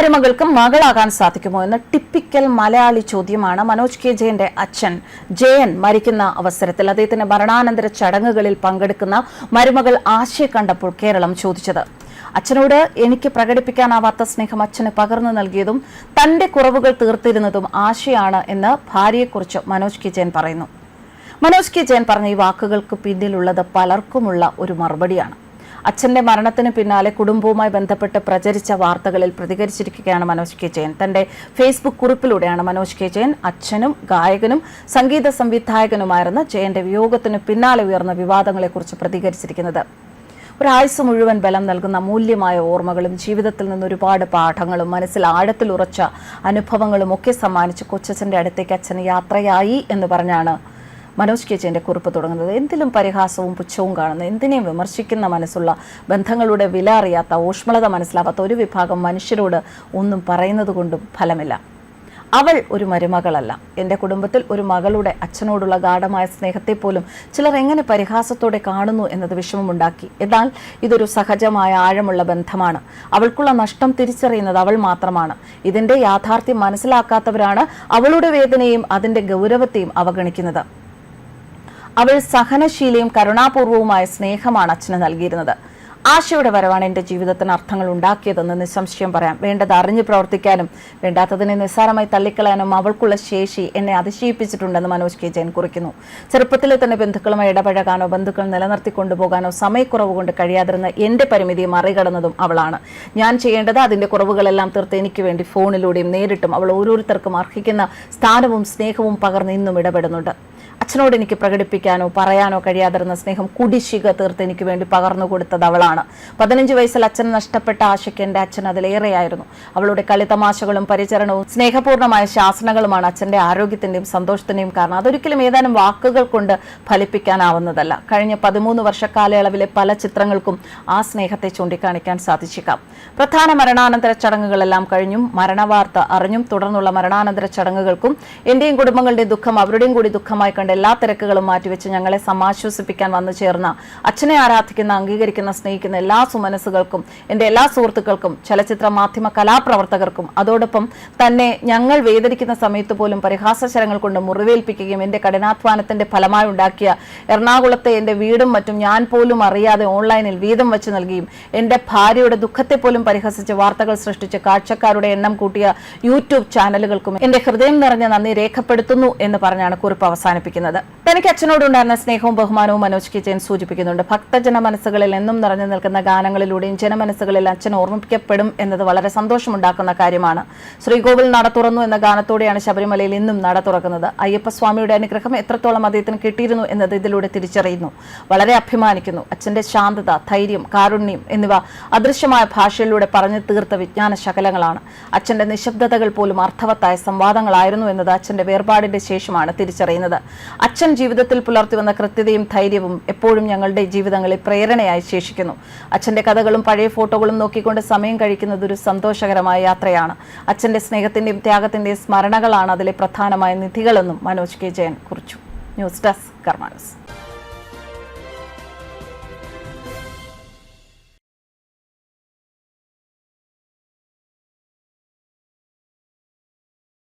മരുമകൾക്കും മകളാകാൻ സാധിക്കുമോ എന്ന ടിപ്പിക്കൽ മലയാളി ചോദ്യമാണ് മനോജ് കെ ജയന്റെ അച്ഛൻ ജയൻ മരിക്കുന്ന അവസരത്തിൽ. അദ്ദേഹത്തിന്റെ മരണാനന്തര ചടങ്ങുകളിൽ പങ്കെടുക്കുന്ന മരുമകൾ ആശയ കണ്ടപ്പോൾ കേരളം ചോദിച്ചത്. അച്ഛനോട് എനിക്ക് പ്രകടിപ്പിക്കാനാവാത്ത സ്നേഹം അച്ഛന് പകർന്നു നൽകിയതും തന്റെ കുറവുകൾ തീർത്തിരുന്നതും ആശയാണ് എന്ന് ഭാര്യയെക്കുറിച്ച് മനോജ് കെ ജയൻ പറയുന്നു. മനോജ് കെ ജയൻ പറഞ്ഞ ഈ വാക്കുകൾക്ക് പിന്നിലുള്ളത് പലർക്കുമുള്ള ഒരു മറുപടിയാണ്. അച്ഛന്റെ മരണത്തിന് പിന്നാലെ കുടുംബവുമായി ബന്ധപ്പെട്ട് പ്രചരിച്ച വാർത്തകളിൽ പ്രതികരിച്ചിരിക്കുകയാണ് മനോജ് കെ. ജയൻ. തന്റെ ഫേസ്ബുക്ക് കുറിപ്പിലൂടെയാണ് മനോജ് കെ. ജയൻ അച്ഛനും ഗായകനും സംഗീത സംവിധായകനുമായിരുന്ന ജയന്റെ വിയോഗത്തിന് പിന്നാലെ ഉയർന്ന വിവാദങ്ങളെക്കുറിച്ച് പ്രതികരിച്ചിരിക്കുന്നത്. ഒരാഴ്ച മുഴുവൻ ബലം നൽകുന്ന മൂല്യമായ ഓർമ്മകളും ജീവിതത്തിൽ നിന്ന് ഒരുപാട് പാഠങ്ങളും മനസ്സിൽ ആഴത്തിൽ ഉറച്ച അനുഭവങ്ങളും ഒക്കെ സമ്മാനിച്ച് കൊച്ചച്ഛന്റെ അടുത്തേക്ക് അച്ഛന് യാത്രയായി എന്ന് പറഞ്ഞാണ് മനോജ് കെ ജെന്റെ കുറിപ്പ് തുടങ്ങുന്നത്. എന്തിലും പരിഹാസവും പുച്ഛവും കാണുന്ന എന്തിനേയും വിമർശിക്കുന്ന മനസ്സുള്ള ബന്ധങ്ങളുടെ വില അറിയാത്ത ഊഷ്മളത മനസ്സിലാവാത്ത ഒരു വിഭാഗം മനുഷ്യരോട് ഒന്നും പറയുന്നത് കൊണ്ടും ഫലമില്ല. അവൾ ഒരു മരുമകളല്ല. എന്റെ കുടുംബത്തിൽ ഒരു മകളുടെ അച്ഛനോടുള്ള ഗാഠമായ സ്നേഹത്തെ പോലും ചിലർ എങ്ങനെ പരിഹാസത്തോടെ കാണുന്നു എന്നത് വിഷമമുണ്ടാക്കി. എന്നാൽ ഇതൊരു സഹജമായ ആഴമുള്ള ബന്ധമാണ്. അവൾക്കുള്ള നഷ്ടം തിരിച്ചറിയുന്നത് അവൾ മാത്രമാണ്. ഇതിന്റെ യാഥാർത്ഥ്യം മനസ്സിലാക്കാത്തവരാണ് അവളുടെ വേദനയും അതിന്റെ ഗൗരവത്തെയും അവഗണിക്കുന്നത്. അവൾ സഹനശീലയും കരുണാപൂർവവുമായ സ്നേഹമാണ് അച്ഛന് നൽകിയിരുന്നത്. ആശയുടെ വരവാണ് എന്റെ ജീവിതത്തിന് അർത്ഥങ്ങൾ ഉണ്ടാക്കിയതെന്ന് നിസ്സംശയം പറയാം. വേണ്ടത് അറിഞ്ഞു പ്രവർത്തിക്കാനും വേണ്ടാത്തതിനെ നിസ്സാരമായി തള്ളിക്കളയാനും അവൾക്കുള്ള ശേഷി എന്നെ അതിശയിപ്പിച്ചിട്ടുണ്ടെന്ന് മനോജ് കെ. ജയൻ കുറിക്കുന്നു. ചെറുപ്പത്തിലെ തന്നെ ബന്ധുക്കളുമായി ഇടപഴകാനോ ബന്ധുക്കൾ നിലനിർത്തി കൊണ്ടുപോകാനോ സമയക്കുറവ് കൊണ്ട് കഴിയാതിരുന്ന എന്റെ പരിമിതി മറികടന്നതും അവളാണ്. ഞാൻ ചെയ്യേണ്ടത് അതിന്റെ കുറവുകളെല്ലാം തീർത്ത് എനിക്ക് വേണ്ടി ഫോണിലൂടെയും നേരിട്ടും അവൾ ഓരോരുത്തർക്കും അർഹിക്കുന്ന സ്ഥാനവും സ്നേഹവും പകർന്ന് ഇന്നും ഇടപെടുന്നുണ്ട്. അച്ഛനോട് എനിക്ക് പ്രകടിപ്പിക്കാനോ പറയാനോ കഴിയാതിരുന്ന സ്നേഹം കുടിശിക തീർത്ത് എനിക്ക് വേണ്ടി പകർന്നു കൊടുത്തത് അവളാണ്. പതിനഞ്ച് വയസ്സിൽ അച്ഛൻ നഷ്ടപ്പെട്ട ആശയ്ക്ക് എന്റെ അച്ഛൻ അതിലേറെയായിരുന്നു. അവളുടെ കളിതമാശകളും പരിചരണവും സ്നേഹപൂർണമായ ശാസനകളുമാണ് അച്ഛന്റെ ആരോഗ്യത്തിന്റെയും സന്തോഷത്തിന്റെയും കാരണം. അതൊരിക്കലും ഏതാനും വാക്കുകൾ കൊണ്ട് ഫലിപ്പിക്കാനാവുന്നതല്ല. കഴിഞ്ഞ പതിമൂന്ന് വർഷക്കാലയളവിലെ പല ചിത്രങ്ങൾക്കും ആ സ്നേഹത്തെ ചൂണ്ടിക്കാണിക്കാൻ സാധിച്ചേക്കാം. പ്രധാന മരണാനന്തര ചടങ്ങുകളെല്ലാം കഴിഞ്ഞും മരണവാർത്ത അറിഞ്ഞും തുടർന്നുള്ള മരണാനന്തര ചടങ്ങുകൾക്കും എന്റെയും കുടുംബങ്ങളുടെ ദുഃഖം അവരുടെയും കൂടി ദുഃഖമായി കണ്ട് എല്ലാ തിരക്കുകളും മാറ്റിവെച്ച് ഞങ്ങളെ സമാശ്വസിപ്പിക്കാൻ വന്നു ചേർന്ന അച്ഛനെ ആരാധിക്കുന്ന അംഗീകരിക്കുന്ന സ്നേഹിക്കുന്ന എല്ലാ സുമനസ്സുകൾക്കും എന്റെ എല്ലാ സുഹൃത്തുക്കൾക്കും ചലച്ചിത്ര മാധ്യമ കലാപ്രവർത്തകർക്കും അതോടൊപ്പം തന്നെ ഞങ്ങൾ വേദനിക്കുന്ന സമയത്ത് പോലും പരിഹാസശരങ്ങൾ കൊണ്ട് മുറിവേൽപ്പിക്കുകയും എന്റെ കഠിനാധ്വാനത്തിന്റെ ഫലമായി ഉണ്ടാക്കിയ എറണാകുളത്തെ എന്റെ വീടും മറ്റും ഞാൻ പോലും അറിയാതെ ഓൺലൈനിൽ വീതം വെച്ച് നൽകിയും എന്റെ ഭാര്യയുടെ ദുഃഖത്തെ പോലും പരിഹസിച്ച് വാർത്തകൾ സൃഷ്ടിച്ച് കാഴ്ചക്കാരുടെ എണ്ണം കൂട്ടിയ യൂട്യൂബ് ചാനലുകൾക്കും എന്റെ ഹൃദയം നിറഞ്ഞ നന്ദി രേഖപ്പെടുത്തുന്നു എന്ന് പറഞ്ഞാണ് കുറിപ്പ് അവസാനിപ്പിക്കുന്നത്. തനിക്ക് അച്ഛനോടുണ്ടായിരുന്ന സ്നേഹവും ബഹുമാനവും മനോജ് കെ ജയൻ സൂചിപ്പിക്കുന്നുണ്ട്. ഭക്തജന മനസ്സുകളിൽ എന്നും നിറഞ്ഞു നിൽക്കുന്ന ഗാനങ്ങളിലൂടെയും ജനമനസ്സുകളിൽ അച്ഛൻ ഓർമ്മിപ്പിക്കപ്പെടും എന്നത് വളരെ സന്തോഷമുണ്ടാക്കുന്ന കാര്യമാണ്. ശ്രീകോവിൽ നട തുറന്നു എന്ന ഗാനത്തോടെയാണ് ശബരിമലയിൽ ഇന്നും നട തുറക്കുന്നത്. അയ്യപ്പസ്വാമിയുടെ അനുഗ്രഹം എത്രത്തോളം അദ്ദേഹത്തിന് കിട്ടിയിരുന്നു എന്നത് ഇതിലൂടെ തിരിച്ചറിയുന്നു. വളരെ അഭിമാനിക്കുന്നു. അച്ഛന്റെ ശാന്തത ധൈര്യം കാരുണ്യം എന്നിവ അദൃശ്യമായ ഭാഷയിലൂടെ പറഞ്ഞു തീർത്ത വിജ്ഞാന ശകലങ്ങളാണ്. അച്ഛന്റെ നിശബ്ദതകൾ പോലും അർത്ഥവത്തായ സംവാദങ്ങളായിരുന്നു എന്നത് അച്ഛന്റെ വേർപാടിന്റെ ശേഷമാണ് തിരിച്ചറിയുന്നത്. അച്ഛൻ ജീവിതത്തിൽ പുലർത്തി വന്ന കൃത്യതയും ധൈര്യവും എപ്പോഴും ഞങ്ങളുടെ ജീവിതങ്ങളിൽ പ്രേരണയായി ശേഷിക്കുന്നു. അച്ഛന്റെ കഥകളും പഴയ ഫോട്ടോകളും നോക്കിക്കൊണ്ട് സമയം കഴിക്കുന്നത് ഒരു സന്തോഷകരമായ യാത്രയാണ്. അച്ഛന്റെ സ്നേഹത്തിന്റെയും ത്യാഗത്തിന്റെയും സ്മരണകളാണ് അതിലെ പ്രധാനമായ നിധികളെന്നും മനോജ് കെ ജയൻ കുറിച്ചു. News desk കർമാനസ്.